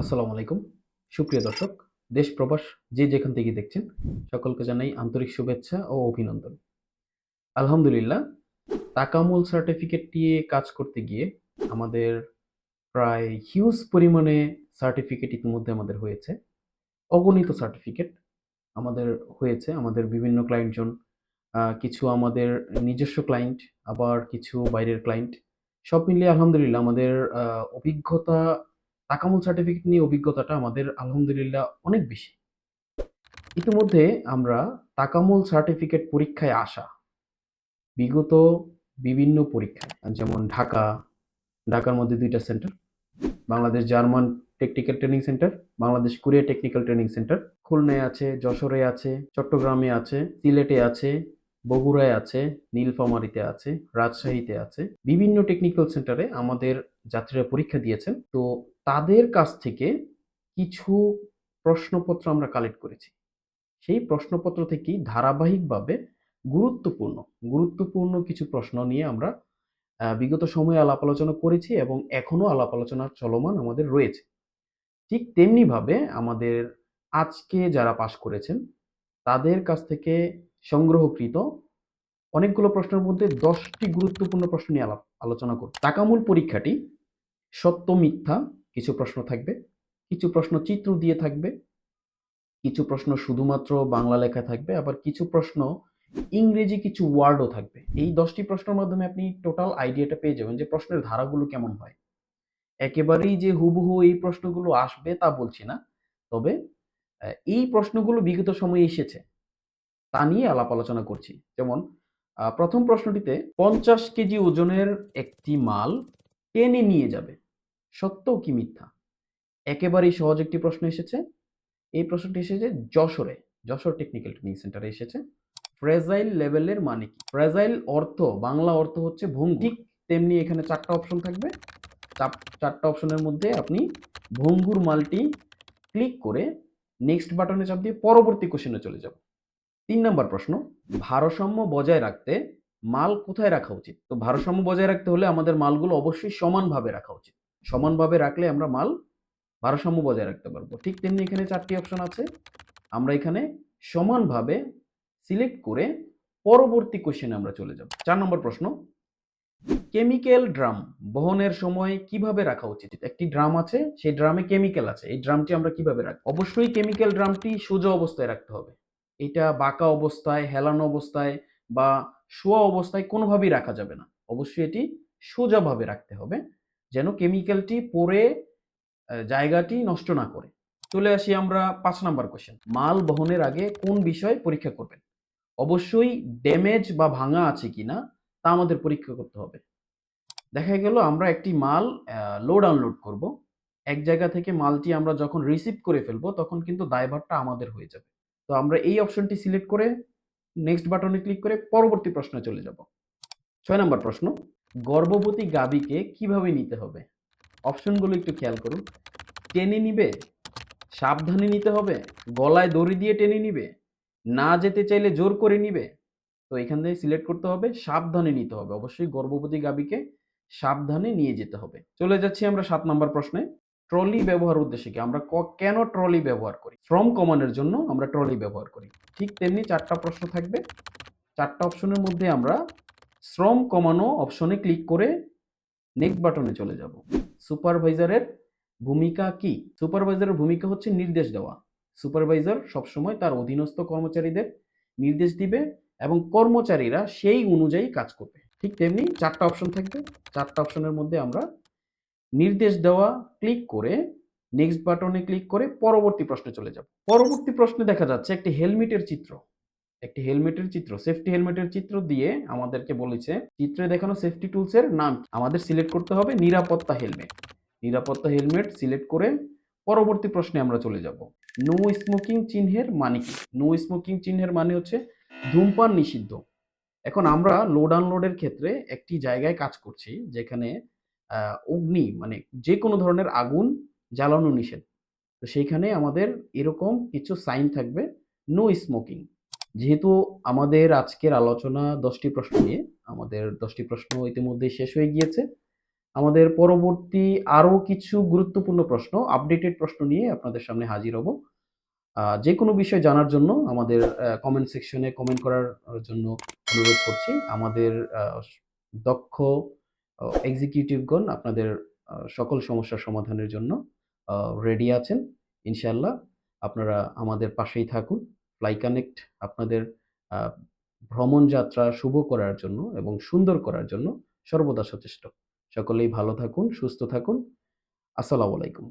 আসসালামু আলাইকুম। সুপ্রিয় দর্শক, দেশ, প্রবাস যে যেখান থেকে দেখছেন, সকলকে জানাই আন্তরিক শুভেচ্ছা ও অভিনন্দন। আলহামদুলিল্লাহ তাকামুল সার্টিফিকেট নিয়ে কাজ করতে গিয়ে আমাদের প্রায় হিউজ পরিমাণে সার্টিফিকেট ইতিমধ্যে আমাদের হয়েছে। অগণিত সার্টিফিকেট আমাদের হয়েছে, আমাদের বিভিন্ন ক্লায়েন্ট জন কিছু আমাদের নিজস্ব ক্লায়েন্ট আবার কিছু বাইরের ক্লায়েন্ট সব মিলিয়ে আলহামদুলিল্লাহ, আমাদের অভিজ্ঞতা তাকামুল সার্টিফিকেট নিয়ে অভিজ্ঞতাটা আমাদের, আলহামদুলিল্লাহ, অনেক বেশি। ইতিমধ্যে আমরা তাকামুল সার্টিফিকেট পরীক্ষায় আসা। বিগত বিভিন্ন পরীক্ষায় যেমন ঢাকা, ঢাকার মধ্যে দুইটা centre Bangladesh German technical training centre Bangladesh Korea technical training centre খুলনায় আছে, যশোরে আছে, চট্টগ্রামে আছে, সিলেটে আছে, বগুড়ায় আছে, নীলফামারীতে আছে, রাজশাহীতে আছে। বিভিন্ন টেকনিক্যাল সেন্টারে আমাদের যাত্রীরা পরীক্ষা দিয়েছেন। তো তাদের কাছ থেকে কিছু প্রশ্নপত্র আমরা কালেক্ট করেছি। সেই প্রশ্নপত্র থেকেই ধারাবাহিকভাবে গুরুত্বপূর্ণ গুরুত্বপূর্ণ কিছু প্রশ্ন নিয়ে আমরা বিগত সময়ে আলাপ আলোচনা করেছি এবং এখনও আলাপ আলোচনা চলমান আমাদের রয়েছে। ঠিক তেমনিভাবে আমাদের আজকে যারা পাশ করেছেন, তাদের কাছ থেকে সংগ্রহকৃত অনেকগুলো প্রশ্নের মধ্যে দশটি গুরুত্বপূর্ণ প্রশ্ন নিয়ে আলাপ, আলোচনা করব টাকামূল পরীক্ষাটি সত্য মিথ্যা কিছু প্রশ্ন থাকবে, কিছু প্রশ্ন চিত্র দিয়ে থাকবে, কিছু প্রশ্ন শুধুমাত্র বাংলা লেখা থাকবে, আবার কিছু প্রশ্ন ইংরেজি কিছু ওয়ার্ডও থাকবে। এই দশটি প্রশ্নের মাধ্যমে আপনি টোটাল আইডিয়াটা পেয়ে যাবেন যে প্রশ্নের ধারাগুলো কেমন হয়। একেবারেই যে হুবহু এই প্রশ্নগুলো আসবে তা বলছি না, তবে এই প্রশ্নগুলো বিগত সময়ে এসেছে, তা নিয়ে আলাপ আলোচনা করছি। যেমন প্রথম প্রশ্নটিতে পঞ্চাশ কেজি ওজনের একটি মাল টেনে নিয়ে যাবে। সত্য কি মিথ্যা? একেবারেই সহজ একটি প্রশ্ন এসেছে। এই প্রশ্নটি এসেছে যশোরে। যশোর টেকনিক্যাল ট্রেনিং সেন্টারে এসেছে। ফ্রেজাইল লেভেলের মানে কি? ফ্রেজাইল অর্থ বাংলা অর্থ হচ্ছে ভঙ্গুর। ঠিক। তেমনি এখানে চারটা অপশন থাকবে। চারটা অপশনের মধ্যে আপনি ভঙ্গুর মালটি ক্লিক করে নেক্সট বাটনে চাপ দিয়ে পরবর্তী কোশ্চেনে চলে যাব। তিন নম্বর প্রশ্ন ভারসাম্য বজায় রাখতে মাল কোথায় রাখা উচিত? তো ভারসাম্য বজায় রাখতে হলে আমাদের মালগুলো অবশ্যই সমানভাবে রাখা উচিত। সমানভাবে রাখলে আমরা মাল ভারসাম্য বজায় রাখতে পারব। ঠিক তেমনি এখানে চারটি অপশন আছে। আমরা এখানে সমানভাবে সিলেক্ট করে পরবর্তী কোশ্চেনে আমরা চলে যাব। চার নম্বর প্রশ্ন কেমিক্যাল ড্রাম বহনের সময় কীভাবে রাখা উচিত? একটি ড্রাম আছে, সেই ড্রামে কেমিক্যাল আছে। এই ড্রামটি আমরা কীভাবে রাখব? অবশ্যই কেমিক্যাল ড্রামটি সোজা অবস্থায় রাখতে হবে। এটা বাঁকা অবস্থায়, হেলানো অবস্থায় বা শোয়া অবস্থায় কোনোভাবেই রাখা যাবে না। অবশ্যই এটি সোজাভাবে রাখতে হবে। যেন কেমিক্যালটি পরে জায়গাটি নষ্ট না করে। চলে আসি আমরা পাঁচ নাম্বার কোয়েশ্চেন মাল বহনের আগে কোন বিষয় পরীক্ষা করবেন? অবশ্যই ড্যামেজ বা ভাঙা আছে কিনা তা আমাদের পরীক্ষা করতে হবে। দেখা গেল আমরা একটি মাল লোড আনলোড করব। এক জায়গা থেকে মালটি আমরা যখন রিসিভ করে ফেলব, তখন কিন্তু দায়ভারটা আমাদের হয়ে যাবে। তো আমরা এই অপশনটি সিলেক্ট করে নেক্সট বাটনে ক্লিক করে পরবর্তী প্রশ্নে চলে যাব। ছয় নম্বর প্রশ্ন গর্ভবতী গাভীকে কীভাবে নিতে হবে? অপশনগুলো একটু খেয়াল করুন। টেনে নিবে, সাবধানে নিতে হবে, গলায় দড়ি দিয়ে টেনে নিবে, না যেতে চাইলে জোর করে নিবে। তো এখান থেকে সিলেক্ট করতে হবে, সাবধানে নিতে হবে। অবশ্যই গর্ভবতী গাভীকে সাবধানে নিয়ে যেতে হবে। চলে যাচ্ছি আমরা সাত নম্বর প্রশ্নে। ট্রলি ব্যবহার উদ্দেশ্যে কি? আমরা কেন ট্রলি ব্যবহার করি? শ্রম কমানোর জন্য আমরা ট্রলি ব্যবহার করি। ঠিক তেমনি চারটা প্রশ্ন থাকবে। চারটা অপশনের মধ্যে আমরা শ্রম কমানো অপশনে ক্লিক করে নেক্সট বাটনে চলে যাব। সুপারভাইজারের ভূমিকা কি? সুপারভাইজারের ভূমিকা হচ্ছে নির্দেশ দেওয়া। সুপারভাইজার সবসময় তার অধীনস্থ কর্মচারীদের নির্দেশ দিবে এবং কর্মচারীরা সেই অনুযায়ী কাজ করবে। ঠিক তেমনি চারটা অপশন থাকবে। চারটা অপশনের মধ্যে আমরা নির্দেশ দেওয়া ক্লিক করে নেক্সট বাটনে ক্লিক করে পরবর্তী প্রশ্নে চলে যাব। পরবর্তী প্রশ্নে দেখা যাচ্ছে একটি হেলমেটের চিত্র। একটি হেলমেটের চিত্র সেফটি হেলমেটের চিত্র দিয়ে আমাদেরকে বলেছে, চিত্রে দেখানো সেফটি টুলসের নাম আমাদের সিলেক্ট করতে হবে নিরাপত্তা হেলমেট। নিরাপত্তা হেলমেট সিলেক্ট করে পরবর্তী প্রশ্নে আমরা চলে যাব। নো স্মোকিং চিহ্নের মানে কি? নো স্মোকিং চিহ্নের মানে হচ্ছে ধূমপান নিষিদ্ধ। এখন আমরা লোড আনলোডের ক্ষেত্রে একটি জায়গায় কাজ করছি যেখানে অগ্নি মানে যে কোনো ধরনের আগুন জ্বালানো নিষেধ। তো সেইখানে আমাদের এরকম কিছু সাইন থাকবে নো স্মোকিং যেহেতু আমাদের আজকের আলোচনা দশটি প্রশ্ন নিয়ে আমাদের দশটি প্রশ্ন ইতিমধ্যে শেষ হয়ে গিয়েছে আমাদের পরবর্তী আরও কিছু গুরুত্বপূর্ণ প্রশ্ন, আপডেটেড প্রশ্ন নিয়ে আপনাদের সামনে হাজির হব। আ যেকোনো বিষয় জানার জন্য আমাদের কমেন্ট সেকশনে কমেন্ট করার জন্য অনুরোধ করছি। আমাদের দক্ষ এক্সিকিউটিভগণ আপনাদের সকল সমস্যার সমাধানের জন্য রেডি আছেন। ইনশাল্লাহ আপনারা আমাদের পাশেই থাকুন। ফ্লাই কানেক্ট আপনাদের ভ্রমণ যাত্রা শুভ করার জন্য এবং সুন্দর করার জন্য সর্বদা সচেষ্ট। সকলেই ভালো থাকুন, সুস্থ থাকুন। আসসালামু আলাইকুম।